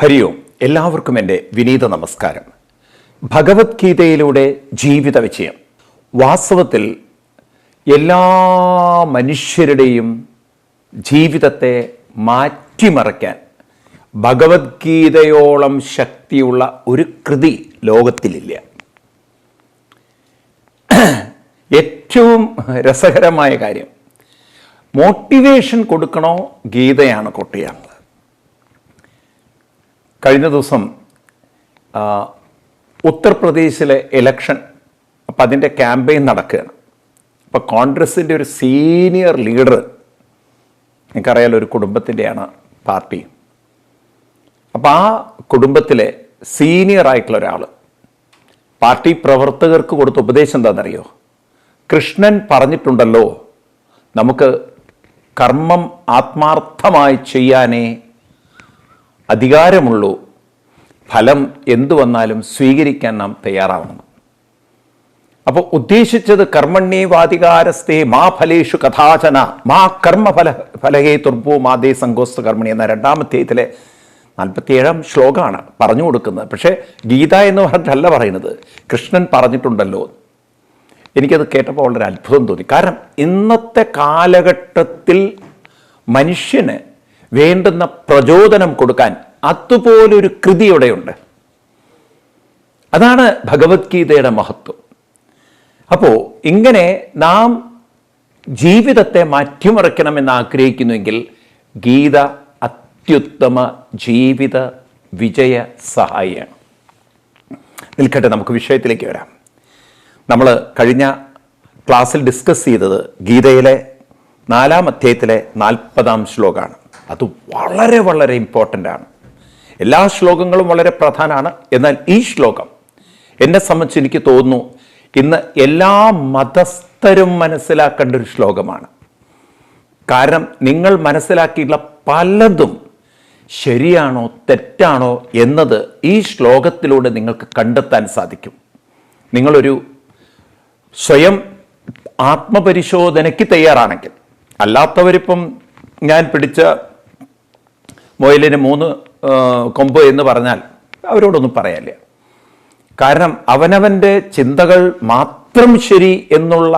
ഹരി ഓം എല്ലാവർക്കും എന്റെ വിനീത നമസ്കാരം. ഭഗവത്ഗീതയിലൂടെ ജീവിത വിജയം. വാസ്തവത്തിൽ എല്ലാ മനുഷ്യരുടെയും ജീവിതത്തെ മാറ്റിമറിക്കാൻ ഭഗവത്ഗീതയോളം ശക്തിയുള്ള ഒരു കൃതി ലോകത്തിലില്ല. ഏറ്റവും രസകരമായ കാര്യം മോട്ടിവേഷൻ കൊടുക്കണോ ഗീതയാണ് കൊട്ടിയാണുള്ളത് കഴിഞ്ഞ ദിവസം ഉത്തർപ്രദേശിലെ ഇലക്ഷൻ അപ്പം അതിന്റെ ക്യാമ്പയിൻ നടക്കുകയാണ്. അപ്പോൾ കോൺഗ്രസിന്റെ ഒരു സീനിയർ ലീഡർ നിങ്ങൾക്കറിയാലോ ഒരു കുടുംബത്തിന്റെയാണ് പാർട്ടി. അപ്പോൾ ആ കുടുംബത്തിലെ സീനിയർ ആയിട്ടുള്ള ഒരാൾ പാർട്ടി പ്രവർത്തകർക്ക് കൊടുത്ത ഉപദേശം എന്താണെന്നറിയോ? കൃഷ്ണൻ പറഞ്ഞിട്ടുണ്ടല്ലോ നമുക്ക് കർമ്മം ആത്മാർത്ഥമായി ചെയ്യാനേ അധികാരമുള്ളൂ. ഫലം എന്തു വന്നാലും സ്വീകരിക്കാൻ നാം തയ്യാറാവണം. അപ്പോൾ ഉദ്ദേശിച്ചത് കർമ്മണ്യേവാധികാരസ്ഥേ മാ ഫലേഷു കഥാചന മാ കർമ്മഫല ഫലഹേ തുർഭോ മാതേ സങ്കോസ്ത കർമ്മണി എന്ന രണ്ടാമത്തേതിലെ നാൽപ്പത്തിയേഴാം ശ്ലോകമാണ് പറഞ്ഞു കൊടുക്കുന്നത്. പക്ഷേ ഗീത എന്ന് പറഞ്ഞിട്ടല്ല പറയുന്നത്. കൃഷ്ണൻ പറഞ്ഞിട്ടുണ്ടല്ലോ. എനിക്കത് കേട്ടപ്പോൾ വളരെ അത്ഭുതം തോന്നി. കാരണം ഇന്നത്തെ കാലഘട്ടത്തിൽ മനുഷ്യന് വേണ്ടുന്ന പ്രചോദനം കൊടുക്കാൻ അതുപോലൊരു കൃതി ഇവിടെയുണ്ട് അതാണ് ഭഗവത്ഗീതയുടെ മഹത്വം. അപ്പോൾ ഇങ്ങനെ നാം ജീവിതത്തെ മാറ്റിമറിക്കണമെന്ന് ആഗ്രഹിക്കുന്നുവെങ്കിൽ ഗീത അത്യുത്തമ ജീവിത വിജയ സഹായിയാണ്. നിൽക്കട്ടെ നമുക്ക് വിഷയത്തിലേക്ക് വരാം. നമ്മൾ കഴിഞ്ഞ ക്ലാസ്സിൽ ഡിസ്കസ് ചെയ്തത് ഗീതയിലെ നാലാം അധ്യായത്തിലെ നാൽപ്പതാം ശ്ലോകമാണ്. അത് വളരെ വളരെ ഇമ്പോർട്ടന്റ് ആണ്. എല്ലാ ശ്ലോകങ്ങളും വളരെ പ്രധാനമാണ്. എന്നാൽ ഈ ശ്ലോകം എന്നെ സംബന്ധിച്ച് എനിക്ക് തോന്നുന്നു ഇന്ന് എല്ലാ മതസ്ഥരും മനസ്സിലാക്കേണ്ട ഒരു ശ്ലോകമാണ്. കാരണം നിങ്ങൾ മനസ്സിലാക്കിയിട്ടുള്ള പലതും ശരിയാണോ തെറ്റാണോ എന്നത് ഈ ശ്ലോകത്തിലൂടെ നിങ്ങൾക്ക് കണ്ടെത്താൻ സാധിക്കും. നിങ്ങളൊരു സ്വയം ആത്മപരിശോധനയ്ക്ക് തയ്യാറാണെങ്കിൽ അല്ലാത്തവരിപ്പം ഞാൻ പിടിച്ച മൊയിലിന് മൂന്ന് കൊമ്പ് എന്ന് പറഞ്ഞാൽ അവരോടൊന്നും പറയാനില്ല. കാരണം അവനവന്റെ ചിന്തകൾ മാത്രം ശരി എന്നുള്ള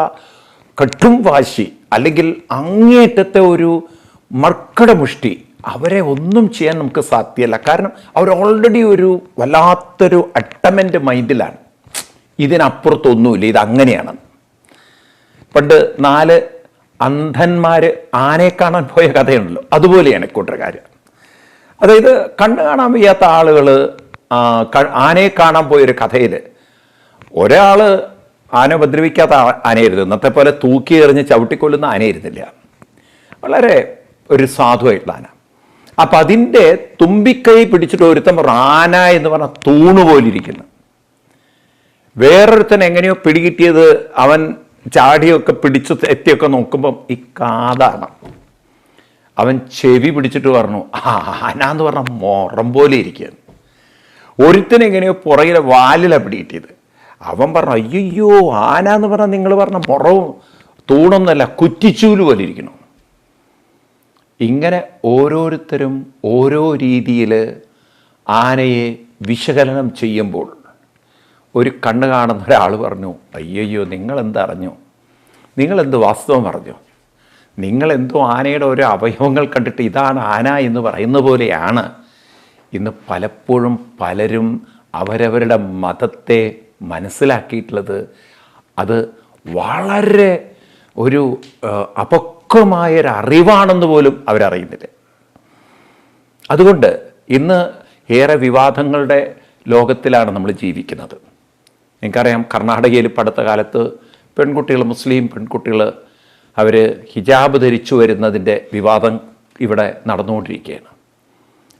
കട്ടും വാശി അല്ലെങ്കിൽ അങ്ങേറ്റത്തെ ഒരു മർക്കടമുഷ്ടി അവരെ ഒന്നും ചെയ്യാൻ നമുക്ക് സാധ്യമല്ല കാരണം അവർ ഓൾറെഡി ഒരു വല്ലാത്തൊരു അട്ടമെന്റ് മൈൻഡിലാണ്. ഇതിനപ്പുറത്തൊന്നുമില്ല ഇത് അങ്ങനെയാണ് പണ്ട് നാല് അന്ധന്മാർ ആനയെ കാണാൻ പോയ കഥയുണ്ടല്ലോ. അതുപോലെയാണ് കൂട്ടർക്കാർ അതായത് കണ്ണു കാണാൻ വയ്യാത്ത ആളുകൾ ആനയെ കാണാൻ പോയൊരു കഥയിൽ ഒരാൾ ആന ഉപദ്രവിക്കാത്ത ആനയായിരുന്നു. ഇന്നത്തെ പോലെ തൂക്കി എറിഞ്ഞ് ചവിട്ടിക്കൊല്ലുന്ന ആനയായിരുന്നില്ല. വളരെ ഒരു സാധുവായിട്ടുള്ള ആന. അപ്പം അതിന്റെ തുമ്പിക്കൈ പിടിച്ചിട്ട് ഒരുത്തം റാന എന്ന് പറഞ്ഞാൽ തൂണ് പോലിരിക്കുന്നു. വേറൊരുത്തൻ എങ്ങനെയോ പിടികിട്ടിയത് അവൻ ചാടിയൊക്കെ പിടിച്ച് എത്തിയൊക്കെ നോക്കുമ്പം ഈ കാതാണ്. അവൻ ചെവി പിടിച്ചിട്ട് പറഞ്ഞു ആന എന്ന് പറഞ്ഞ മൊറം പോലെ ഇരിക്കുകയാണ്. ഒരുത്തൻ എങ്ങനെയോ പുറകിലെ വാലിലാണ് പിടികിട്ടിയത്. അവൻ പറഞ്ഞു അയ്യോ ആന എന്ന് പറഞ്ഞാൽ നിങ്ങൾ പറഞ്ഞ മുറവും തൂണൊന്നല്ല കുറ്റിച്ചൂൽ പോലെ ഇരിക്കണം ഇങ്ങനെ ഓരോരുത്തരും ഓരോ രീതിയിൽ ആനയെ വിശകലനം ചെയ്യുമ്പോൾ ഒരു കണ്ണ് കാണുന്ന ഒരാൾ പറഞ്ഞു അയ്യോ നിങ്ങളെന്ത് അറിഞ്ഞു? നിങ്ങളെന്ത് വാസ്തവം പറഞ്ഞു നിങ്ങളെന്തോ ആനയുടെ ഓരോ അവയവങ്ങൾ കണ്ടിട്ട് ഇതാണ് ആന എന്ന് പറയുന്ന പോലെയാണ്. ഇന്ന് പലപ്പോഴും പലരും അവരവരുടെ മതത്തെ മനസ്സിലാക്കിയിട്ടുള്ളത് അത് വളരെ ഒരു അപക്വമായൊരു അറിവാണെന്ന് പോലും അവരറിയുന്നില്ല. അതുകൊണ്ട് ഇന്ന് ഏറെ വിവാദങ്ങളുടെ ലോകത്തിലാണ് നമ്മൾ ജീവിക്കുന്നത്. നിങ്ങൾക്കറിയാം കർണാടകയിൽ ഇപ്പം അടുത്ത കാലത്ത് പെൺകുട്ടികൾ മുസ്ലിം പെൺകുട്ടികൾ അവർ ഹിജാബ് ധരിച്ചു വരുന്നതിന്റെ വിവാദം ഇവിടെ നടന്നുകൊണ്ടിരിക്കുകയാണ്.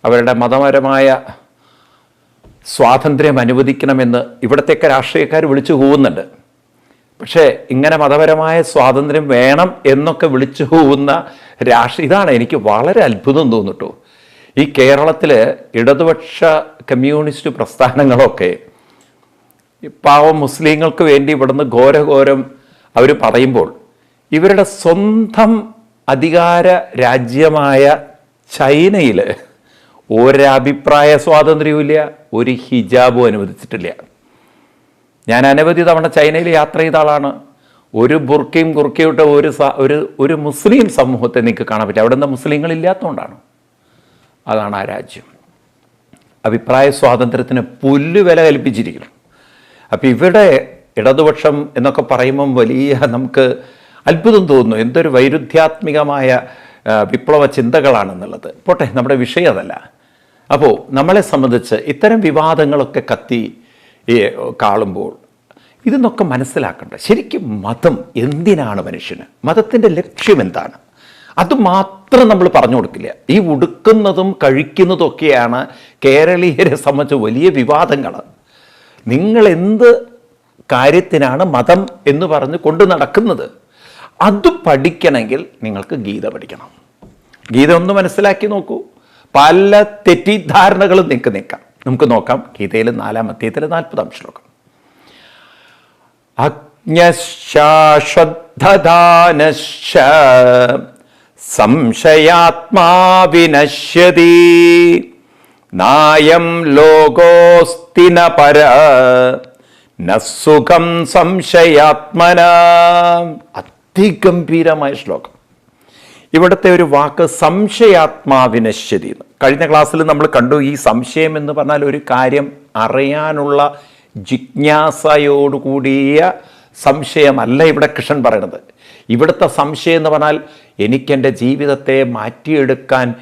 അവരുടെ മതപരമായ സ്വാതന്ത്ര്യം അനുവദിക്കണമെന്ന് ഇവിടത്തെയൊക്കെ രാഷ്ട്രീയക്കാർ വിളിച്ചു കൂവുന്നുണ്ട്. പക്ഷേ ഇങ്ങനെ മതപരമായ സ്വാതന്ത്ര്യം വേണം എന്നൊക്കെ വിളിച്ചു പോകുന്ന രാഷ്ട്രീയ ഇതാണ് എനിക്ക് വളരെ അത്ഭുതം തോന്നിട്ടു. ഈ കേരളത്തിൽ ഇടതുപക്ഷ കമ്മ്യൂണിസ്റ്റ് പ്രസ്ഥാനങ്ങളൊക്കെ പാവം മുസ്ലിങ്ങൾക്ക് വേണ്ടി ഇവിടുന്ന് ഘോരഘോരം അവർ പറയുമ്പോൾ ഇവരുടെ സ്വന്തം അധികാര രാജ്യമായ ചൈനയിൽ ഒരഭിപ്രായ സ്വാതന്ത്ര്യവും ഇല്ല ഒരു ഹിജാബും അനുവദിച്ചിട്ടില്ല. ഞാൻ അനവധി തവണ ചൈനയിൽ യാത്ര ചെയ്ത ആളാണ്. ഒരു ബുർക്കയും കുർക്കയുട്ട ഒരു ഒരു ഒരു മുസ്ലിം സമൂഹത്തെ നിങ്ങൾക്ക് കാണാൻ പറ്റും അവിടെ നിന്ന് മുസ്ലിങ്ങൾ ഇല്ലാത്തതുകൊണ്ടാണ്. അതാണ് ആ രാജ്യം. അഭിപ്രായ സ്വാതന്ത്ര്യത്തിന് പുല്ല് വില കൽപ്പിച്ചിരിക്കുന്നു. അപ്പം ഇവിടെ ഇടതുപക്ഷം എന്നൊക്കെ പറയുമ്പം വലിയ നമുക്ക് അത്ഭുതം തോന്നുന്നു. എന്തൊരു വൈരുദ്ധ്യാത്മികമായ വിപ്ലവ ചിന്തകളാണെന്നുള്ളത്. പോട്ടെ നമ്മുടെ വിഷയം അതല്ല. അപ്പോൾ നമ്മളെ സംബന്ധിച്ച് ഇത്തരം വിവാദങ്ങളൊക്കെ കത്തി കാളുമ്പോൾ ഇതെന്നൊക്കെ മനസ്സിലാക്കണ്ട. ശരിക്കും മതം എന്തിനാണ് മനുഷ്യന്? മതത്തിന്റെ ലക്ഷ്യം എന്താണ്? അത് മാത്രം നമ്മൾ പറഞ്ഞു കൊടുക്കില്ല. ഈ ഉടുക്കുന്നതും കഴിക്കുന്നതൊക്കെയാണ് കേരളീയരെ സംബന്ധിച്ച് വലിയ വിവാദങ്ങൾ നിങ്ങൾ എന്ത് കാര്യത്തിനാണ് മതം എന്ന് പറഞ്ഞ് കൊണ്ടു നടക്കുന്നത്? അത് പഠിക്കണമെങ്കിൽ നിങ്ങൾക്ക് ഗീത പഠിക്കണം. ഗീത ഒന്ന് മനസ്സിലാക്കി നോക്കൂ. പല തെറ്റിദ്ധാരണകളും നിങ്ങൾക്ക് നിൽക്കാം നമുക്ക് നോക്കാം. ഗീതയിൽ നാലാം അധ്യായത്തിലെ നാൽപ്പതാം ശ്ലോകം. അജ്ഞശ്ചാശ്വദ്ധദാനശ്ച സംശയാത്മാ വിനശ്യതി നായം ലോകോസ്തിന പര നസുഖം സുഖം സംശയാത്മന. അതിഗംഭീരമായ ശ്ലോകം. ഇവിടുത്തെ ഒരു വാക്ക് സംശയാത്മാവിനശ്യതി എന്ന്. കഴിഞ്ഞ ക്ലാസ്സിൽ നമ്മൾ കണ്ടു ഈ സംശയം എന്ന് പറഞ്ഞാൽ ഒരു കാര്യം അറിയാനുള്ള ജിജ്ഞാസയോടുകൂടിയ സംശയമല്ല ഇവിടെ കൃഷ്ണൻ പറയണത്. ഇവിടുത്തെ സംശയം എന്ന് പറഞ്ഞാൽ എനിക്കെന്റെ ജീവിതത്തെ മാറ്റിയെടുക്കാൻ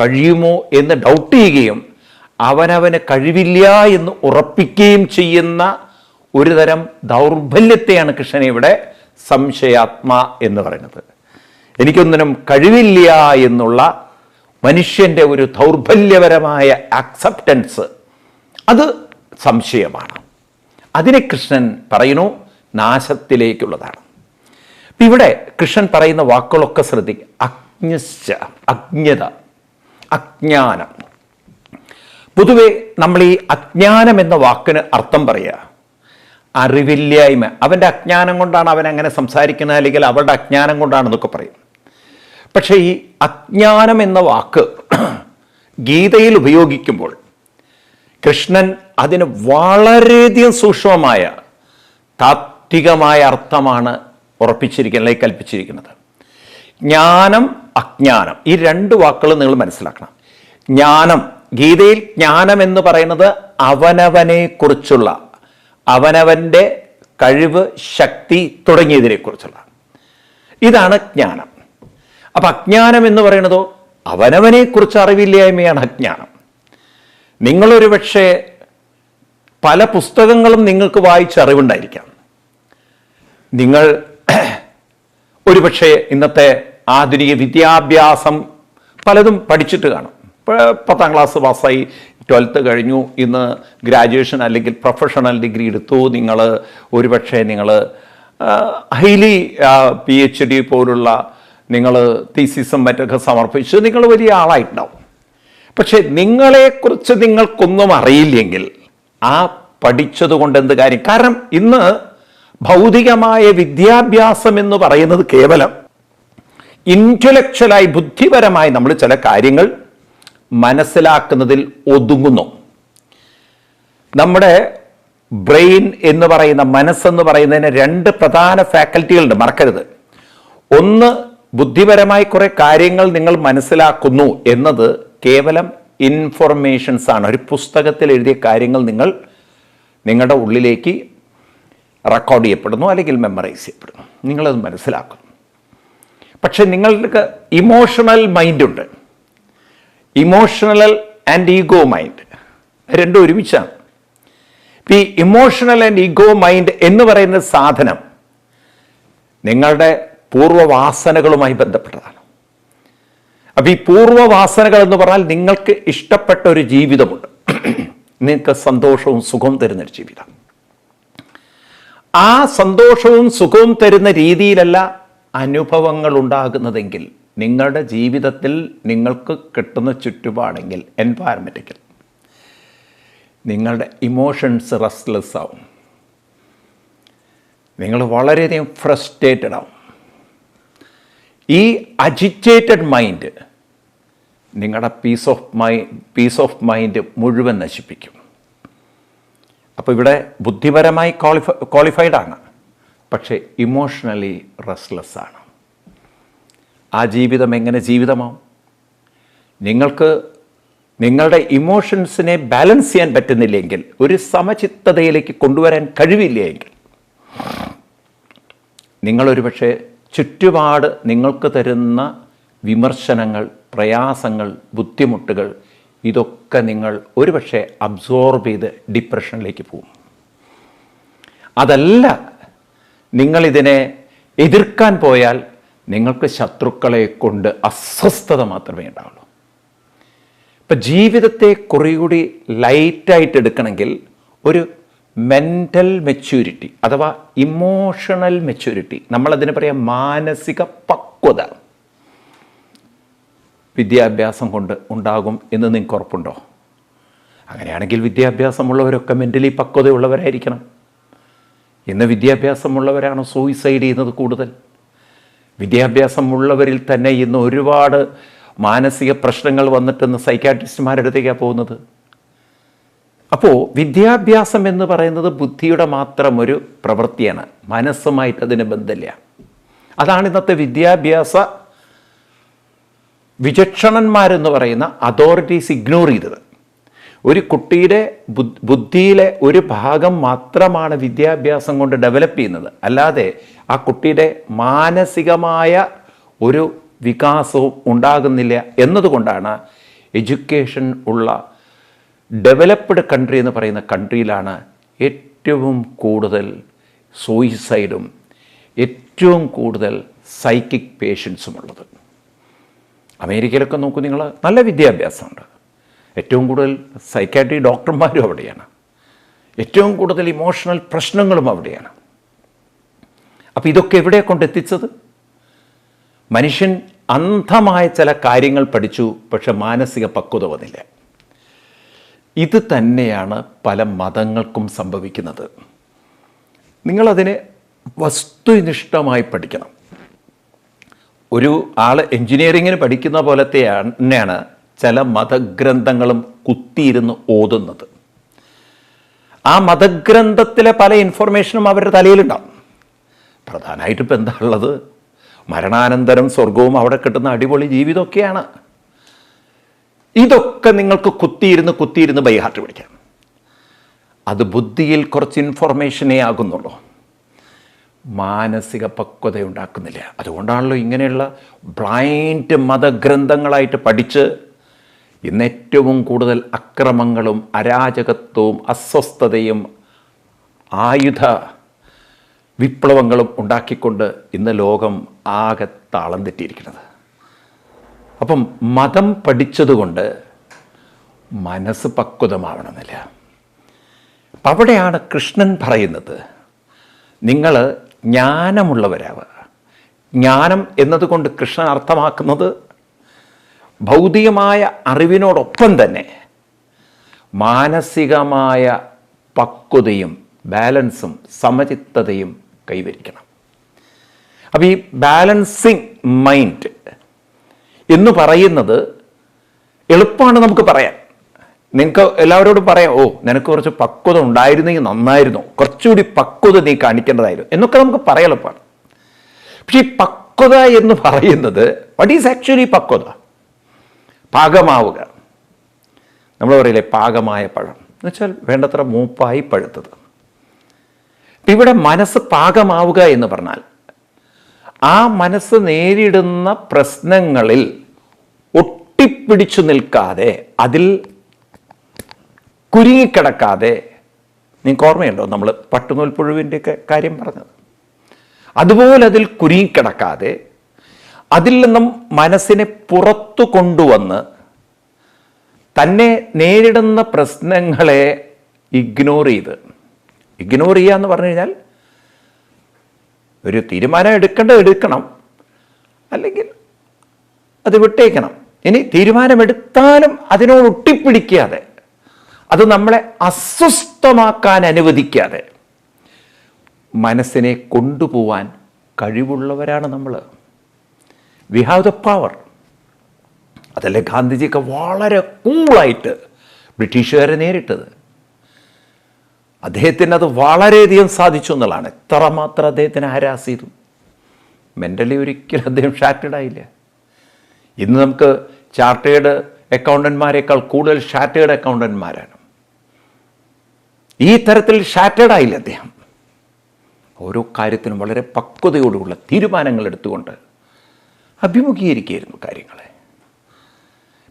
കഴിയുമോ എന്ന് ഡൗട്ട് ചെയ്യുകയും അവനവന് കഴിവില്ല എന്ന് ഉറപ്പിക്കുകയും ചെയ്യുന്ന ഒരു തരം ദൗർബല്യത്തെയാണ് കൃഷ്ണൻ ഇവിടെ സംശയാത്മ എന്ന് പറയുന്നത്. എനിക്കൊന്നിനും കഴിവില്ല എന്നുള്ള മനുഷ്യന്റെ ഒരു ദൗർബല്യപരമായ ആക്സെപ്റ്റൻസ് അത് സംശയമാണ്. അതിനെ കൃഷ്ണൻ പറയുന്നു നാശത്തിലേക്കുള്ളതാണ്. ഇവിടെ കൃഷ്ണൻ പറയുന്ന വാക്കുകളൊക്കെ ശ്രദ്ധിക്കുക അജ്ഞശ്ച അജ്ഞത അജ്ഞാനം. പൊതുവെ നമ്മൾ ഈ അജ്ഞാനം എന്ന വാക്കിന് അർത്ഥം പറയുക. അറിവില്ലായ്മ. അവന്റെ അജ്ഞാനം കൊണ്ടാണ് അവൻ അങ്ങനെ സംസാരിക്കുന്നത് അല്ലെങ്കിൽ അവളുടെ അജ്ഞാനം കൊണ്ടാണെന്നൊക്കെ പറയും. പക്ഷേ ഈ അജ്ഞാനം എന്ന വാക്ക് ഗീതയിൽ ഉപയോഗിക്കുമ്പോൾ കൃഷ്ണൻ അതിന് വളരെയധികം സൂക്ഷ്മമായ താത്വികമായ അർത്ഥമാണ് ഉറപ്പിച്ചിരിക്കുന്നത് അല്ലെങ്കിൽ കൽപ്പിച്ചിരിക്കുന്നത്. ജ്ഞാനം അജ്ഞാനം ഈ രണ്ട് വാക്കുകളും നിങ്ങൾ മനസ്സിലാക്കണം. ജ്ഞാനം ഗീതയിൽ ജ്ഞാനം എന്ന് പറയുന്നത് അവനവനെ കുറിച്ചുള്ള അവനവന്റെ കഴിവ് ശക്തി തുടങ്ങിയതിനെ കുറിച്ചുള്ള ഇതാണ് ജ്ഞാനം. അപ്പം അജ്ഞാനം എന്ന് പറയുന്നതോ അവനവനെ കുറിച്ച് അറിവില്ലായ്മയാണ് അജ്ഞാനം. നിങ്ങളൊരു പക്ഷേ പല പുസ്തകങ്ങളും നിങ്ങൾക്ക് വായിച്ച് അറിവുണ്ടായിരിക്കാം. നിങ്ങൾ ഒരുപക്ഷെ ഇന്നത്തെ ആധുനിക വിദ്യാഭ്യാസം പലതും പഠിച്ചിട്ട് കാണും. പത്താം ക്ലാസ് പാസ്സായി ട്വൽത്ത് കഴിഞ്ഞു. ഇന്ന് ഗ്രാജുവേഷൻ അല്ലെങ്കിൽ പ്രൊഫഷണൽ ഡിഗ്രി എടുത്തു. നിങ്ങൾ ഒരുപക്ഷെ നിങ്ങൾ ഹൈലി പി എച്ച് ഡി പോലുള്ള നിങ്ങൾ തീസിസും മറ്റൊക്കെ സമർപ്പിച്ച് നിങ്ങൾ വലിയ ആളായിട്ടുണ്ടാവും. പക്ഷേ നിങ്ങളെക്കുറിച്ച് നിങ്ങൾക്കൊന്നും അറിയില്ലെങ്കിൽ ആ പഠിച്ചത് കൊണ്ട് എന്ത് കാര്യം? കാരണം ഇന്ന് ഭൗതികമായ വിദ്യാഭ്യാസം എന്ന് പറയുന്നത് കേവലം ഇന്റലക്ച്വലായി ബുദ്ധിപരമായി നമ്മൾ ചില കാര്യങ്ങൾ മനസ്സിലാക്കുന്നതിൽ ഒതുങ്ങുന്നു. നമ്മുടെ ബ്രെയിൻ എന്ന് പറയുന്ന മനസ്സെന്ന് പറയുന്നതിന് രണ്ട് പ്രധാന ഫാക്കൽറ്റികളുണ്ട് മറക്കരുത്. ഒന്ന് ബുദ്ധിപരമായി കുറേ കാര്യങ്ങൾ നിങ്ങൾ മനസ്സിലാക്കുന്നു എന്നത് കേവലം ഇൻഫർമേഷൻസ് ആണ്. ഒരു പുസ്തകത്തിൽ എഴുതിയ കാര്യങ്ങൾ നിങ്ങൾ നിങ്ങളുടെ ഉള്ളിലേക്ക് റെക്കോർഡ് ചെയ്യപ്പെടുന്നു അല്ലെങ്കിൽ മെമ്മറൈസ് ചെയ്യപ്പെടുന്നു. നിങ്ങളത് മനസ്സിലാക്കുന്നു. പക്ഷേ നിങ്ങൾക്ക് ഇമോഷണൽ മൈൻഡുണ്ട് ഇമോഷണൽ ആൻഡ് ഈഗോ മൈൻഡ് രണ്ടും ഒരുമിച്ചാണ്. ഈ ഇമോഷണൽ ആൻഡ് ഈഗോ മൈൻഡ് എന്ന് പറയുന്ന സാധനം നിങ്ങളുടെ പൂർവവാസനകളുമായി ബന്ധപ്പെട്ടതാണ്. അപ്പൊ ഈ പൂർവവാസനകൾ എന്ന് പറഞ്ഞാൽ നിങ്ങൾക്ക് ഇഷ്ടപ്പെട്ട ഒരു ജീവിതമുണ്ട്. നിങ്ങൾക്ക് സന്തോഷവും സുഖവും തരുന്നൊരു ജീവിതം. ആ സന്തോഷവും സുഖവും തരുന്ന രീതിയിലല്ല അനുഭവങ്ങൾ ഉണ്ടാകുന്നതെങ്കിൽ നിങ്ങളുടെ ജീവിതത്തിൽ നിങ്ങൾക്ക് കിട്ടുന്ന ചുറ്റുപാടെങ്കിൽ എൻവയറമെന്റിക്കൽ നിങ്ങളുടെ ഇമോഷൻസ് റെസ്റ്റ്ലെസ് ആവും. നിങ്ങൾ വളരെയധികം ഫ്രസ്ട്രേറ്റഡ് ആവും. ഈ അജിറ്റേറ്റഡ് മൈൻഡ് നിങ്ങളുടെ peace of my peace of mind മുഴുവൻ നശിപ്പിക്കും. അപ്പോൾ ഇവിടെ ബുദ്ധിപരമായി ക്വാളിഫൈ ക്വാളിഫൈഡ് ആണ്. പക്ഷേ ഇമോഷണലി റെസ്റ്റ്ലെസ് ആണ്. ആ ജീവിതം എങ്ങനെ ജീവിതമാവും? നിങ്ങൾക്ക് നിങ്ങളുടെ ഇമോഷൻസിനെ ബാലൻസ് ചെയ്യാൻ പറ്റുന്നില്ലെങ്കിൽ ഒരു സമചിത്തതയിലേക്ക് കൊണ്ടുവരാൻ കഴിവില്ല എങ്കിൽ. നിങ്ങളൊരു പക്ഷേ ചുറ്റുപാട് നിങ്ങൾക്ക് തരുന്ന വിമർശനങ്ങൾ പ്രയാസങ്ങൾ ബുദ്ധിമുട്ടുകൾ ഇതൊക്കെ നിങ്ങൾ ഒരുപക്ഷെ അബ്സോർബ് ചെയ്ത് ഡിപ്രഷനിലേക്ക് പോകും. അതല്ല നിങ്ങളിതിനെ എതിർക്കാൻ പോയാൽ നിങ്ങൾക്ക് ശത്രുക്കളെ കൊണ്ട് അസ്വസ്ഥത മാത്രമേ ഉണ്ടാവുള്ളൂ. ഇപ്പം ജീവിതത്തെ കുറേകൂടി ലൈറ്റായിട്ട് എടുക്കണമെങ്കിൽ ഒരു മെന്റൽ മെച്യൂരിറ്റി അഥവാ ഇമോഷണൽ മെച്യൂരിറ്റി നമ്മളതിന് പറയാം മാനസിക പക്വത വിദ്യാഭ്യാസം കൊണ്ട് ഉണ്ടാകും എന്ന് നിങ്ങൾക്ക് ഉറപ്പുണ്ടോ? അങ്ങനെയാണെങ്കിൽ വിദ്യാഭ്യാസമുള്ളവരൊക്കെ മെന്റലി പക്വതയുള്ളവരായിരിക്കണം. ഇന്ന് വിദ്യാഭ്യാസമുള്ളവരാണ് സൂയിസൈഡ് ചെയ്യുന്നത് കൂടുതൽ? വിദ്യാഭ്യാസമുള്ളവരിൽ തന്നെ ഇന്ന് ഒരുപാട് മാനസിക പ്രശ്നങ്ങൾ വന്നിട്ടെന്ന് സൈക്കാട്രിസ്റ്റുമാരുടെ അടുത്തേക്കാണ് പോകുന്നത്. അപ്പോൾ വിദ്യാഭ്യാസം എന്ന് പറയുന്നത് ബുദ്ധിയുടെ മാത്രം ഒരു പ്രവൃത്തിയാണ്. മനസ്സുമായിട്ട് അതിന് ബന്ധമില്ല. അതാണ് ഇന്നത്തെ വിദ്യാഭ്യാസ വിചക്ഷണന്മാരെന്ന് പറയുന്ന അതോറിറ്റീസ് ഇഗ്നോർ ചെയ്തത്. ഒരു കുട്ടിയുടെ ബുദ്ധിയിലെ ഒരു ഭാഗം മാത്രമാണ് വിദ്യാഭ്യാസം കൊണ്ട് ഡെവലപ്പ് ചെയ്യുന്നത്. അല്ലാതെ ആ കുട്ടിയുടെ മാനസികമായ ഒരു വികാസവും ഉണ്ടാകുന്നില്ല എന്നതുകൊണ്ടാണ് എഡ്യൂക്കേഷൻ ഉള്ള ഡെവലപ്ഡ് കൺട്രി എന്ന് പറയുന്ന കൺട്രിയിലാണ് ഏറ്റവും കൂടുതൽ സൂയിസൈഡും ഏറ്റവും കൂടുതൽ സൈക്കിക് പേഷ്യൻസും ഉള്ളത്. അമേരിക്കയിലൊക്കെ നോക്കൂ നിങ്ങൾ നല്ല വിദ്യാഭ്യാസമുണ്ട്. ഏറ്റവും കൂടുതൽ സൈക്കാട്രി ഡോക്ടർമാരും അവിടെയാണ്. ഏറ്റവും കൂടുതൽ ഇമോഷണൽ പ്രശ്നങ്ങളും അവിടെയാണ്. അപ്പോൾ ഇതൊക്കെ എവിടെ കൊണ്ടെത്തിച്ചത്? മനുഷ്യൻ അന്ധമായ ചില കാര്യങ്ങൾ പഠിച്ചു പക്ഷെ മാനസിക പക്വത വന്നില്ല. ഇത് തന്നെയാണ് പല മതങ്ങൾക്കും സംഭവിക്കുന്നത്. നിങ്ങളതിനെ വസ്തുനിഷ്ഠമായി പഠിക്കണം. ഒരു ആൾ എൻജിനീയറിങ്ങിന് പഠിക്കുന്ന പോലത്തെ തന്നെയാണ് ചില മതഗ്രന്ഥങ്ങളും കുത്തിയിരുന്ന് ഓതുന്നത്. ആ മതഗ്രന്ഥത്തിലെ പല ഇൻഫർമേഷനും അവരുടെ തലയിലുണ്ടാവും. പ്രധാനമായിട്ട് ഇപ്പം എന്താ ഉള്ളത്? മരണാനന്തരം സ്വർഗവും അവിടെ കിട്ടുന്ന അടിപൊളി ജീവിതമൊക്കെയാണ് ഇതൊക്കെ നിങ്ങൾക്ക് കുത്തിയിരുന്ന് കുത്തിയിരുന്ന് ബൈഹാർട്ട് പിടിക്കാം അത് ബുദ്ധിയിൽ കുറച്ച് ഇൻഫോർമേഷനേ ആകുന്നുള്ളൂ. മാനസിക പക്വത ഉണ്ടാക്കുന്നില്ല. അതുകൊണ്ടാണല്ലോ ഇങ്ങനെയുള്ള ബ്ലൈൻഡ് മതഗ്രന്ഥങ്ങളായിട്ട് പഠിച്ച് ഇന്ന് ഏറ്റവും കൂടുതൽ അക്രമങ്ങളും അരാജകത്വവും അസ്വസ്ഥതയും ആയുധ വിപ്ലവങ്ങളും ഉണ്ടാക്കിക്കൊണ്ട് ഇന്ന് ലോകം ആകെ താളം തെറ്റിയിരിക്കുന്നത്. അപ്പം മതം പഠിച്ചതുകൊണ്ട് മനസ്സ് പക്വതമാവണമെന്നില്ല. അപ്പം അവിടെയാണ് കൃഷ്ണൻ പറയുന്നത് നിങ്ങൾ ജ്ഞാനമുള്ളവരാവുക. ജ്ഞാനം എന്നതുകൊണ്ട് കൃഷ്ണൻ അർത്ഥമാക്കുന്നത് ഭൗതികമായ അറിവിനോടൊപ്പം തന്നെ മാനസികമായ പക്വതയും ബാലൻസും സമചിത്തതയും കൈവരിക്കണം. അപ്പോൾ ഈ ബാലൻസിങ് മൈൻഡ് എന്ന് പറയുന്നത് എളുപ്പമാണ് നമുക്ക് പറയാൻ. നിങ്ങൾക്ക് എല്ലാവരോടും പറയാം ഓ നിനക്ക് കുറച്ച് പക്വത ഉണ്ടായിരുന്നെങ്കിൽ നന്നായിരുന്നു. കുറച്ചുകൂടി പക്വത നീ കാണിക്കേണ്ടതായിരുന്നു. എന്നൊക്കെ നമുക്ക് പറയാൻ എളുപ്പമാണ്. പക്ഷേ ഈ പക്വത എന്ന് പറയുന്നത് വട്ട് ഈസ് ആക്ച്വലി പക്വത? പാകമാവുക. നമ്മൾ പറയില്ലേ പാകമായ പഴം. എന്നുവെച്ചാൽ വേണ്ടത്ര മൂപ്പായി പഴുത്തത്. ഇവിടെ മനസ്സ് പാകമാവുക എന്ന് പറഞ്ഞാൽ ആ മനസ്സ് നേരിടുന്ന പ്രശ്നങ്ങളിൽ ഒട്ടിപ്പിടിച്ചു നിൽക്കാതെ അതിൽ കുരുങ്ങിക്കിടക്കാതെ നിങ്ങൾക്ക് ഓർമ്മയുണ്ടോ നമ്മൾ പട്ടുനൂൽപ്പുഴുവിന്റെയൊക്കെ കാര്യം പറഞ്ഞത്? അതുപോലെ അതിൽ കുരുങ്ങിക്കിടക്കാതെ അതിൽ നിന്നും മനസ്സിനെ പുറത്തു കൊണ്ടുവന്ന് തന്നെ നേരിടുന്ന പ്രശ്നങ്ങളെ ഇഗ്നോർ ചെയ്ത് ഇഗ്നോർ ചെയ്യുക എന്ന് പറഞ്ഞു കഴിഞ്ഞാൽ ഒരു തീരുമാനം എടുക്കേണ്ടത് എടുക്കണം. അല്ലെങ്കിൽ അത് വിട്ടേക്കണം. ഇനി തീരുമാനമെടുത്താലും അതിനോട് ഒട്ടിപ്പിടിക്കാതെ അത് നമ്മളെ അസ്വസ്ഥമാക്കാൻ അനുവദിക്കാതെ മനസ്സിനെ കൊണ്ടുപോവാൻ കഴിവുള്ളവരാണ് നമ്മൾ വി ഹാവ് ദ പവർ അതല്ലേ ഗാന്ധിജിയൊക്കെ വളരെ കൂളായിട്ട് ബ്രിട്ടീഷുകാരെ നേരിട്ടത്. അദ്ദേഹത്തിന് അത് വളരെയധികം സാധിച്ചു എന്നുള്ളതാണ്. എത്രമാത്രം അദ്ദേഹത്തിന് ഹരാസ് ചെയ്തു? മെന്റലി ഒരിക്കലും അദ്ദേഹം ഷാറ്റേഡ് ആയില്ല. ഇന്ന് നമുക്ക് ചാർട്ടേഡ് അക്കൗണ്ടന്റ്മാരെക്കാൾ കൂടുതൽ ഷാറ്റേഡ് അക്കൗണ്ടന്റ്മാരാണ് ഈ തരത്തിൽ ഷാറ്റേഡ് ആയില്ല അദ്ദേഹം. ഓരോ കാര്യത്തിനും വളരെ പക്വതയോടുള്ള തീരുമാനങ്ങൾ എടുത്തുകൊണ്ട് അഭിമുഖീകരിക്കുകയായിരുന്നു കാര്യങ്ങളെ.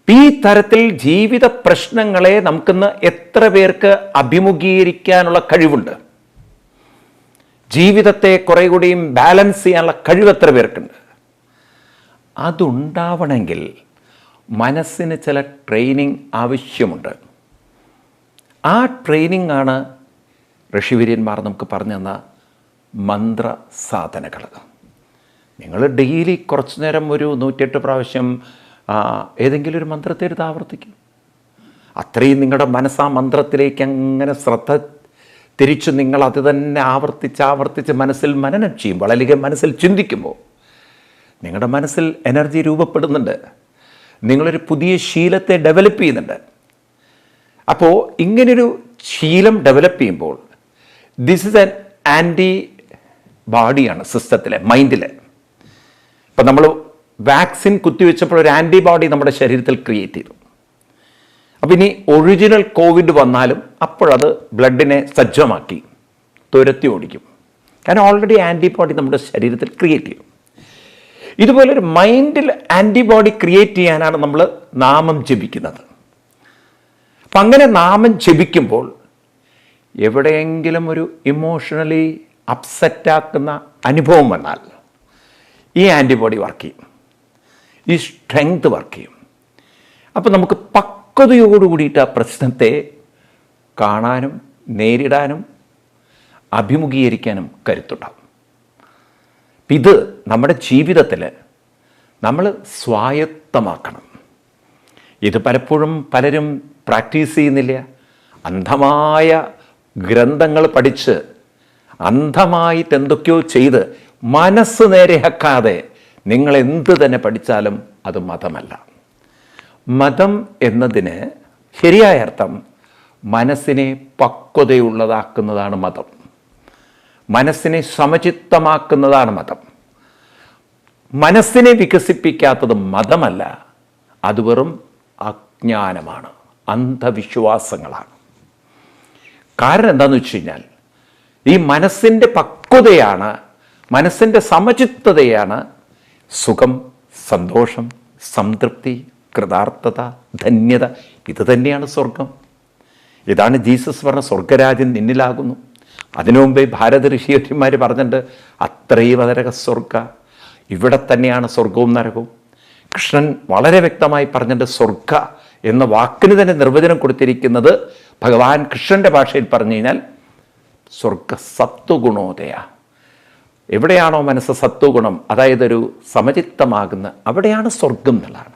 ഈ തരത്തിൽ ജീവിത പ്രശ്നങ്ങളെ നമുക്കിന്ന് എത്ര പേർക്ക് അഭിമുഖീകരിക്കാനുള്ള കഴിവുണ്ട്? ജീവിതത്തെ കുറേ കൂടിയും ബാലൻസ് ചെയ്യാനുള്ള കഴിവ് എത്ര പേർക്കുണ്ട്? അതുണ്ടാവണമെങ്കിൽ മനസ്സിന് ചില ട്രെയിനിങ് ആവശ്യമുണ്ട്. ആ ട്രെയിനിങ് ആണ് ഋഷിവര്യന്മാർ നമുക്ക് പറഞ്ഞു തന്ന മന്ത്ര സാധനകൾ നിങ്ങൾ ഡെയിലി കുറച്ചു നേരം ഒരു നൂറ്റിയെട്ട് പ്രാവശ്യം ഏതെങ്കിലും ഒരു മന്ത്രത്തെ എടുത്ത് ആവർത്തിക്കും. അത്രയും നിങ്ങളുടെ മനസ്സ് ആ മന്ത്രത്തിലേക്ക് അങ്ങനെ ശ്രദ്ധ തിരിച്ച് നിങ്ങൾ അത് തന്നെ ആവർത്തിച്ച് ആവർത്തിച്ച് മനസ്സിൽ മനനം ചെയ്യുമ്പോൾ അല്ലെങ്കിൽ മനസ്സിൽ ചിന്തിക്കുമ്പോൾ നിങ്ങളുടെ മനസ്സിൽ എനർജി രൂപപ്പെടുന്നുണ്ട്. നിങ്ങളൊരു പുതിയ ശീലത്തെ ഡെവലപ്പ് ചെയ്യുന്നുണ്ട്. അപ്പോൾ ഇങ്ങനൊരു ശീലം ഡെവലപ്പ് ചെയ്യുമ്പോൾ ദിസ് ഇസ് എൻ ആന്റി ബോഡിയാണ് സിസ്റ്റത്തിലെ മൈൻഡിലെ ഇപ്പം നമ്മൾ വാക്സിൻ കുത്തിവെച്ചപ്പോൾ ഒരു ആന്റിബോഡി നമ്മുടെ ശരീരത്തിൽ ക്രിയേറ്റ് ചെയ്തു. അപ്പം ഇനി ഒറിജിനൽ കോവിഡ് വന്നാലും അപ്പോഴത് ബ്ലഡിനെ സജ്ജമാക്കി തുരത്തി ഓടിക്കും. കാരണം ഓൾറെഡി ആന്റിബോഡി നമ്മുടെ ശരീരത്തിൽ ക്രിയേറ്റ് ചെയ്യും. ഇതുപോലൊരു മൈൻഡിൽ ആന്റിബോഡി ക്രിയേറ്റ് ചെയ്യാനാണ് നമ്മൾ നാമം ജപിക്കുന്നത്. അപ്പം അങ്ങനെ നാമം ജപിക്കുമ്പോൾ എവിടെയെങ്കിലും ഒരു ഇമോഷണലി അപ്സെറ്റാക്കുന്ന അനുഭവം വന്നാൽ ഈ ആന്റിബോഡി വർക്ക് ചെയ്യും. ഈ സ്ട്രെങ്ത് വർക്ക് ചെയ്യും. അപ്പോൾ നമുക്ക് പക്വതയോട് കൂടിയിട്ട് ആ പ്രശ്നത്തെ കാണാനും നേരിടാനും അഭിമുഖീകരിക്കാനും കരുത്തുണ്ടാവും. ഇത് നമ്മുടെ ജീവിതത്തിൽ നമ്മൾ സ്വായത്തമാക്കണം. ഇത് പലപ്പോഴും പലരും പ്രാക്ടീസ് ചെയ്യുന്നില്ല. അന്ധമായ ഗ്രന്ഥങ്ങൾ പഠിച്ച് അന്ധമായിട്ട് എന്തൊക്കെയോ ചെയ്ത് മനസ്സ് നേരെയാക്കാതെ നിങ്ങൾ എന്ത് തന്നെ പഠിച്ചാലും അത് മതമല്ല. മതം എന്നതിന് ശരിയായ അർത്ഥം മനസ്സിനെ പക്വതയുള്ളതാക്കുന്നതാണ് മതം. മനസ്സിനെ സമചിത്തമാക്കുന്നതാണ് മതം. മനസ്സിനെ വികസിപ്പിക്കാത്തത് മതമല്ല അത് വെറും അജ്ഞാനമാണ് അന്ധവിശ്വാസങ്ങളാണ്. കാരണം എന്താണെന്ന് വെച്ച് കഴിഞ്ഞാൽ ഈ മനസ്സിന്റെ പക്വതയാണ് മനസ്സിന്റെ സമചിത്തതയാണ് സുഖം സന്തോഷം സംതൃപ്തി കൃതാർത്ഥത ധന്യത ഇത് തന്നെയാണ് സ്വർഗം ഇതാണ് ജീസസ് പറഞ്ഞ സ്വർഗരാജ്യം നിന്നിലാകുന്നു. അതിനു മുമ്പേ ഭാരത ഋഷിയന്മാർ പറഞ്ഞിട്ടുണ്ട് അത്രയും അതരക സ്വർഗ ഇവിടെ തന്നെയാണ് സ്വർഗവും നരകവും. കൃഷ്ണൻ വളരെ വ്യക്തമായി പറഞ്ഞിട്ട് സ്വർഗ എന്ന വാക്കിന് തന്നെ നിർവചനം കൊടുത്തിരിക്കുന്നത് ഭഗവാൻ കൃഷ്ണന്റെ ഭാഷയിൽ പറഞ്ഞു കഴിഞ്ഞാൽ സ്വർഗ സത്വഗുണോദയ. എവിടെയാണോ മനസ്സ് സത്വഗുണം അതായത് ഒരു സമചിത്തമാകുന്ന അവിടെയാണ് സ്വർഗം എന്നുള്ളതാണ്.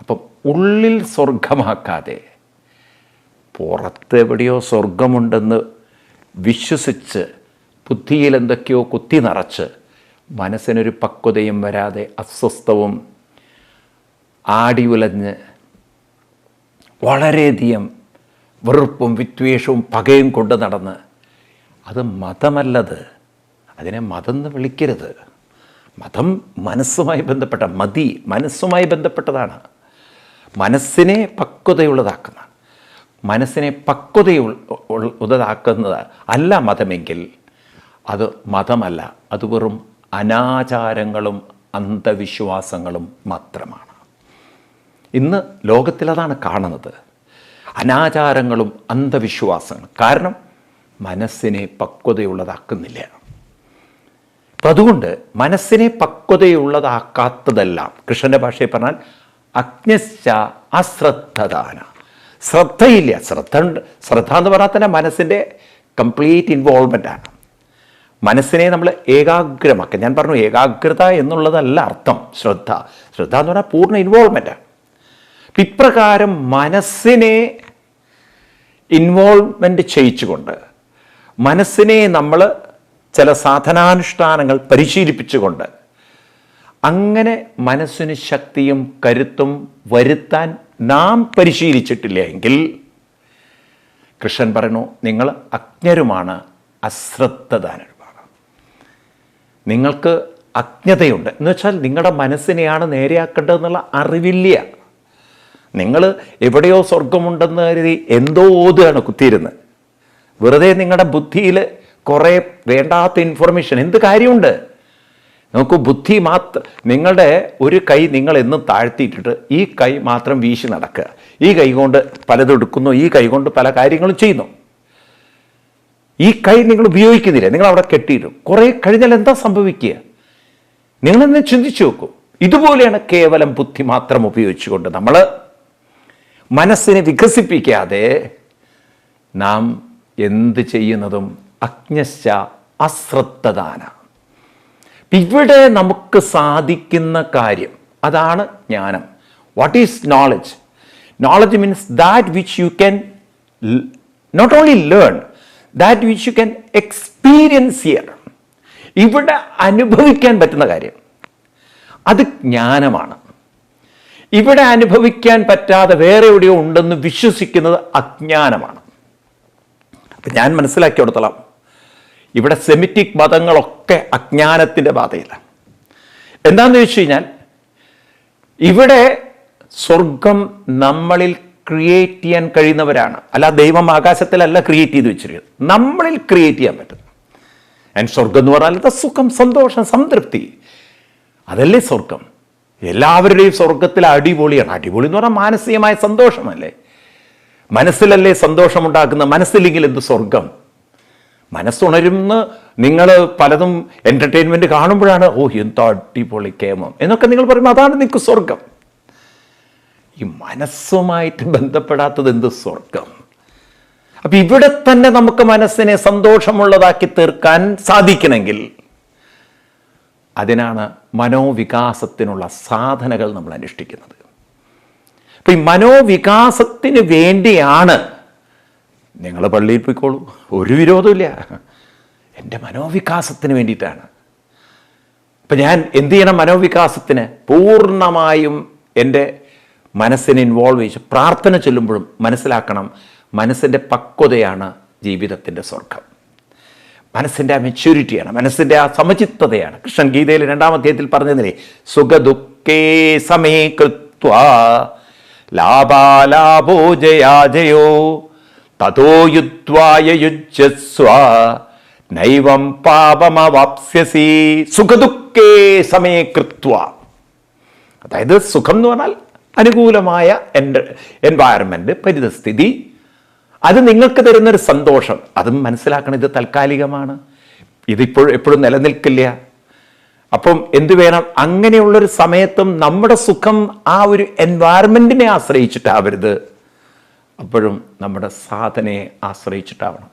അപ്പം ഉള്ളിൽ സ്വർഗമാക്കാതെ പുറത്ത് എവിടെയോ സ്വർഗമുണ്ടെന്ന് വിശ്വസിച്ച് ബുദ്ധിയിൽ എന്തൊക്കെയോ കുത്തി നിറച്ച് മനസ്സിനൊരു പക്വതയും വരാതെ അസ്വസ്ഥവും ആടി ഉലഞ്ഞ് വളരെയധികം വെറുപ്പും വിദ്വേഷവും പകയും കൊണ്ട് നടന്ന് അത് മതമല്ലത്. അതിനെ മതം എന്ന് വിളിക്കരുത്. മതം മനസ്സുമായി ബന്ധപ്പെട്ട മതി മനസ്സുമായി ബന്ധപ്പെട്ടതാണ്. മനസ്സിനെ പക്വതയുള്ളതാക്കുന്ന മനസ്സിനെ പക്വതയുള്ളതാക്കുന്നത് അല്ല മതമെങ്കിൽ അത് മതമല്ല. അത് വെറും അനാചാരങ്ങളും അന്ധവിശ്വാസങ്ങളും മാത്രമാണ്. ഇന്ന് ലോകത്തിലതാണ് കാണുന്നത്. അനാചാരങ്ങളും അന്ധവിശ്വാസങ്ങളും. കാരണം മനസ്സിനെ പക്വതയുള്ളതാക്കുന്നില്ല. അപ്പം അതുകൊണ്ട് മനസ്സിനെ പക്വതയുള്ളതാക്കാത്തതെല്ലാം കൃഷ്ണന്റെ ഭാഷയിൽ പറഞ്ഞാൽ അജ്ഞശ്ച അശ്രദ്ധദാന. ശ്രദ്ധയില്ല. ശ്രദ്ധ ശ്രദ്ധ എന്ന് പറഞ്ഞാൽ തന്നെ മനസ്സിന്റെ കംപ്ലീറ്റ് ഇൻവോൾവ്മെന്റ് ആണ്. മനസ്സിനെ നമ്മൾ ഏകാഗ്രമാക്കുക. ഞാൻ പറഞ്ഞു ഏകാഗ്രത എന്നുള്ളതല്ല അർത്ഥം. ശ്രദ്ധ. ശ്രദ്ധ എന്ന് പറഞ്ഞാൽ പൂർണ ഇൻവോൾവ്മെന്റ് ഇപ്രകാരം മനസ്സിനെ ഇൻവോൾവ്മെന്റ് ചെയ്യിച്ചുകൊണ്ട് മനസ്സിനെ നമ്മൾ ചില സാധനാനുഷ്ഠാനങ്ങൾ പരിശീലിപ്പിച്ചുകൊണ്ട് അങ്ങനെ മനസ്സിന് ശക്തിയും കരുത്തും വരുത്താൻ നാം പരിശീലിച്ചിട്ടില്ല എങ്കിൽ കൃഷ്ണൻ പറയുന്നു നിങ്ങൾ അജ്ഞരുമാണ് അശ്രദ്ധദാനരുമാണ് നിങ്ങൾക്ക് അജ്ഞതയുണ്ട്. എന്ന് വെച്ചാൽ നിങ്ങളുടെ മനസ്സിനെയാണ് നേരെയാക്കേണ്ടതെന്നുള്ള അറിവില്ല. നിങ്ങൾ എവിടെയോ സ്വർഗമുണ്ടെന്ന് കരുതി എന്തോ ഓതുകയാണ് കുത്തിയിരുന്ന്. വെറുതെ നിങ്ങളുടെ ബുദ്ധിയിൽ കുറേ വേണ്ടാത്ത ഇൻഫർമേഷൻ എന്ത് കാര്യമുണ്ട്? നോക്കൂ ബുദ്ധി മാത്രം നിങ്ങളുടെ ഒരു കൈ നിങ്ങൾ എന്നും താഴ്ത്തിയിട്ടിട്ട് ഈ കൈ മാത്രം വീശി നടക്കുക. ഈ കൈ കൊണ്ട് പലതും എടുക്കുന്നു ഈ കൈ കൊണ്ട് പല കാര്യങ്ങളും ചെയ്യുന്നു. ഈ കൈ നിങ്ങൾ ഉപയോഗിക്കുന്നില്ല നിങ്ങൾ അവിടെ കെട്ടിയിടും. കുറേ കഴിഞ്ഞാൽ എന്താ സംഭവിക്കുക? നിങ്ങളെന്നെ ചിന്തിച്ചു നോക്കൂ. ഇതുപോലെയാണ് കേവലം ബുദ്ധി മാത്രം ഉപയോഗിച്ചുകൊണ്ട് നമ്മൾ മനസ്സിനെ വികസിപ്പിക്കാതെ നാം എന്ത് ചെയ്യുന്നതും അജ്ഞശ്ച അശ്രദ്ധദാന. ഇവിടെ നമുക്ക് സാധിക്കുന്ന കാര്യം അതാണ് ജ്ഞാനം. What is knowledge knowledge means that which you can not only learn that which you can experience here ഇവിടെ അനുഭവിക്കാൻ പറ്റുന്ന കാര്യം. അത് ജ്ഞാനമാണ്. ഇവിടെ അനുഭവിക്കാൻ പറ്റാതെ വേറെ എവിടെയോ ഉണ്ടെന്ന് വിശ്വസിക്കുന്നത് അജ്ഞാനമാണ്. അപ്പം ഞാൻ മനസ്സിലാക്കിയെടുത്തോളാം. ഇവിടെ സെമിറ്റിക് മതങ്ങളൊക്കെ അജ്ഞാനത്തിന്റെ ബാധയിലാണ്. എന്താണെന്ന് ചോദിച്ചു കഴിഞ്ഞാൽ ഇവിടെ സ്വർഗം നമ്മളിൽ ക്രിയേറ്റ് ചെയ്യാൻ കഴിയുന്നവരാണ്. അല്ല ദൈവം ആകാശത്തിലല്ല ക്രിയേറ്റ് ചെയ്ത് വെച്ചിരിക്കുന്നത്. നമ്മളിൽ ക്രിയേറ്റ് ചെയ്യാൻ പറ്റും. ആൻഡ് സ്വർഗം എന്ന് പറഞ്ഞാൽ ഇത് സുഖം സന്തോഷം സംതൃപ്തി. അതല്ലേ സ്വർഗം? എല്ലാവരുടെയും സ്വർഗത്തിൽ അടിപൊളിയാണ്. അടിപൊളി എന്ന് പറഞ്ഞാൽ മാനസികമായ സന്തോഷമല്ലേ? മനസ്സിലല്ലേ സന്തോഷമുണ്ടാക്കുന്ന? മനസ്സിലെങ്കിൽ എന്ത് സ്വർഗം? മനസ്സുണരുന്ന് നിങ്ങൾ പലതും എന്റർടൈൻമെന്റ് കാണുമ്പോഴാണ് ഓ എന്താ അടിപൊളി കേമം എന്നൊക്കെ നിങ്ങൾ പറയുമ്പോൾ അതാണ് നിങ്ങൾക്ക് സ്വർഗം ഈ മനസ്സുമായിട്ട് ബന്ധപ്പെടാത്തത് എന്ത് സ്വർഗം അപ്പം ഇവിടെ തന്നെ നമുക്ക് മനസ്സിനെ സന്തോഷമുള്ളതാക്കി തീർക്കാൻ സാധിക്കണമെങ്കിൽ അതിനാണ് മനോവികാസത്തിനുള്ള സാധനകൾ നമ്മൾ അനുഷ്ഠിക്കുന്നത്. അപ്പം ഈ മനോവികാസത്തിന് വേണ്ടിയാണ് നിങ്ങൾ പള്ളിയിൽ പോയിക്കോളൂ. ഒരു വിരോധമില്ല എന്റെ മനോവികാസത്തിന് വേണ്ടിയിട്ടാണ്. അപ്പം ഞാൻ എന്ത് ചെയ്യണം മനോവികാസത്തിന്? പൂർണമായും എന്റെ മനസ്സിനെ ഇൻവോൾവ് ചെയ്ത് പ്രാർത്ഥന ചൊല്ലുമ്പോഴും മനസ്സിലാക്കണം മനസ്സിന്റെ പക്വതയാണ് ജീവിതത്തിന്റെ സ്വർഗം മനസ്സിന്റെ ആ മെച്യൂരിറ്റിയാണ് മനസ്സിന്റെ ആ സമചിത്തതയാണ്. കൃഷ്ണൻ ഗീതയിൽ രണ്ടാം അധ്യായത്തിൽ പറഞ്ഞതിനെ സുഖദുഃഖേ സമേ കൃത്വ ലാഭാലാഭോ ജയാജയോ തതോ യുദ്ധ്വായ യുജ്യസ്വ നൈവം പാപമവാപ്സ്യസി സുഖദുഃഖേ സമേ കൃത്വ. അതായത് സുഖം എന്ന് പറഞ്ഞാൽ അനുകൂലമായ എന്റെ എൻവയറമെന്റ് പരിതസ്ഥിതി. അത് നിങ്ങൾക്ക് തരുന്നൊരു സന്തോഷം. അതും മനസ്സിലാക്കണം ഇത് താൽക്കാലികമാണ്. ഇതിപ്പോൾ എപ്പോഴും നിലനിൽക്കില്ല. അപ്പം എന്തു വേണം? അങ്ങനെയുള്ളൊരു സമയത്തും നമ്മുടെ സുഖം ആ ഒരു എൻവയറമെന്റിനെ ആശ്രയിച്ചിട്ടാവരുത്. അപ്പോഴും നമ്മുടെ സാധനയെ ആശ്രയിച്ചിട്ടാവണം.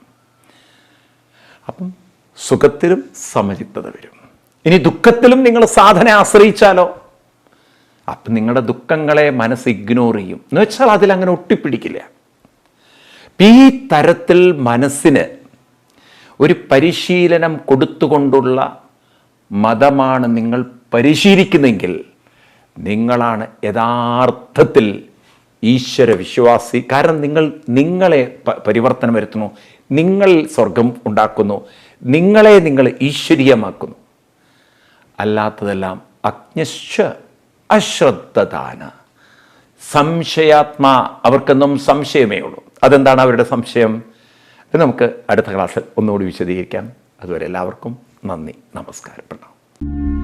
അപ്പം സുഖത്തിലും സമചിത്തത വരും. ഇനി ദുഃഖത്തിലും നിങ്ങൾ സാധന ആശ്രയിച്ചാലോ? അപ്പം നിങ്ങളുടെ ദുഃഖങ്ങളെ മനസ്സ് ഇഗ്നോർ ചെയ്യും. എന്ന് വെച്ചാൽ അതിലങ്ങനെ ഒട്ടിപ്പിടിക്കില്ല. ഈ തരത്തിൽ മനസ്സിന് ഒരു പരിശീലനം കൊടുത്തുകൊണ്ടുള്ള മതമാണ് നിങ്ങൾ പരിശീലിക്കുന്നെങ്കിൽ നിങ്ങളാണ് യഥാർത്ഥത്തിൽ ഈശ്വര വിശ്വാസി. കാരണം നിങ്ങൾ നിങ്ങളെ പരിവർത്തനം വരുത്തുന്നു. നിങ്ങൾ സ്വർഗം ഉണ്ടാക്കുന്നു. നിങ്ങളെ നിങ്ങൾ ഈശ്വരീയമാക്കുന്നു. അല്ലാത്തതെല്ലാം അജ്ഞശ്ച അശ്രദ്ധദാന. സംശയാത്മാ അവർക്കൊന്നും സംശയമേ ഉള്ളൂ. അതെന്താണ് അവരുടെ സംശയം? നമുക്ക് അടുത്ത ക്ലാസ്സിൽ ഒന്നുകൂടി വിശദീകരിക്കാം. അതുവരെ എല്ലാവർക്കും നന്ദി നമസ്കാരം പ്രണാമം